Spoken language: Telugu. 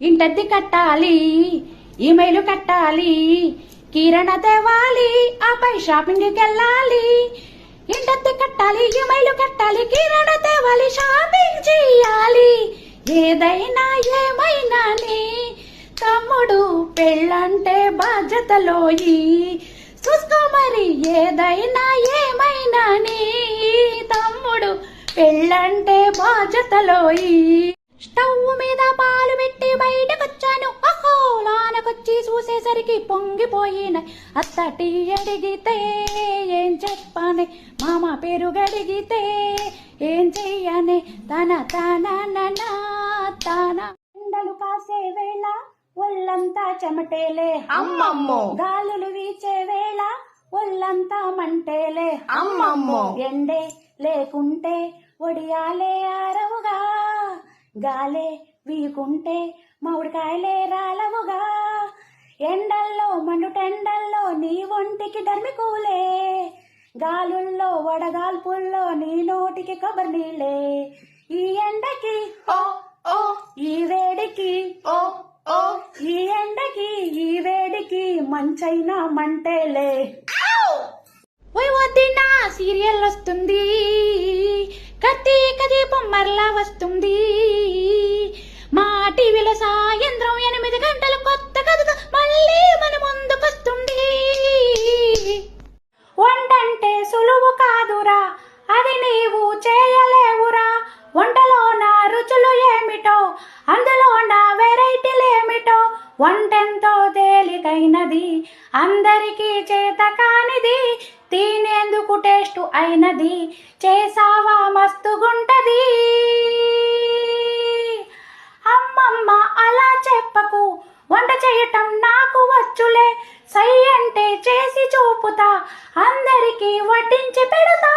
ఇంటద్ది కట్టాలి ఈమెయిల్ కట్టాలి కిరణ తేవాలి ఆపై షాపింగ్ వెళ్ళాలి. ఇంటద్ది కట్టాలి ఈమెయిల్ కట్టాలి కిరణ తేవాలి షాపింగ్ చేయాలి. ఏదైనా ఏమైనా నీ తమ్ముడు పెళ్ళంటే బాధ్యతలోయి. చూసుకో మరి ఏదైనా ఏమైనా నీ తమ్ముడు పెళ్ళంటే బాధ్యతలోయి. స్టవ్ మీద పాలు పెట్టి బయటకొచ్చాను. అహో లానకొచ్చి చూసేసరికి పొంగిపోయిన అత్తటి అడిగితే ఏం చెప్పానే మామ పేరు గడిగితే ఏం చెయ్యనే తన తన తన. ఎండలు కాసే వేళ ఒళ్ళంతా చెమటేలే. అమ్మమ్మో. గాలులు వీచే వేళ ఒళ్ళంతా మంటేలే. అమ్మమ్మో. ఎండే లేకుంటే ఒడియాలే ఆరవుగా. గాలే వీకుంటే మామిడికాయలే రాలవుగా ఎండల్లో మండుటెండల్లో నీ ఒంటికి ధర్మికూలే. గాలుల్లో వడగాల్పుల్లో నీ నోటికి కొబ్బరి నీళ్ళే. ఈ ఎండకి ఓ ఓ. ఈ వేడికి ఓ ఓ. ఈ ఎండకి ఈ వేడికి మంచైనా మంటేలే. సీరియల్ వస్తుంది. కార్తీక దీపం మరలా వస్తుంది. అందులో ఉన్న వెరైటీలు ఏమిటో వంటెంతో తేలికైనది. అందరికీ చేత కానిది తినేందుకు టేస్ట్ అయినది. చేసావా మస్తుగుంటది అమ్మమ్మ అలా చెప్పకు. వంట చేయటం నాకు వచ్చులే. సై అంటే చేసి చూపుతా. అందరికీ వడ్డించి పెడతా.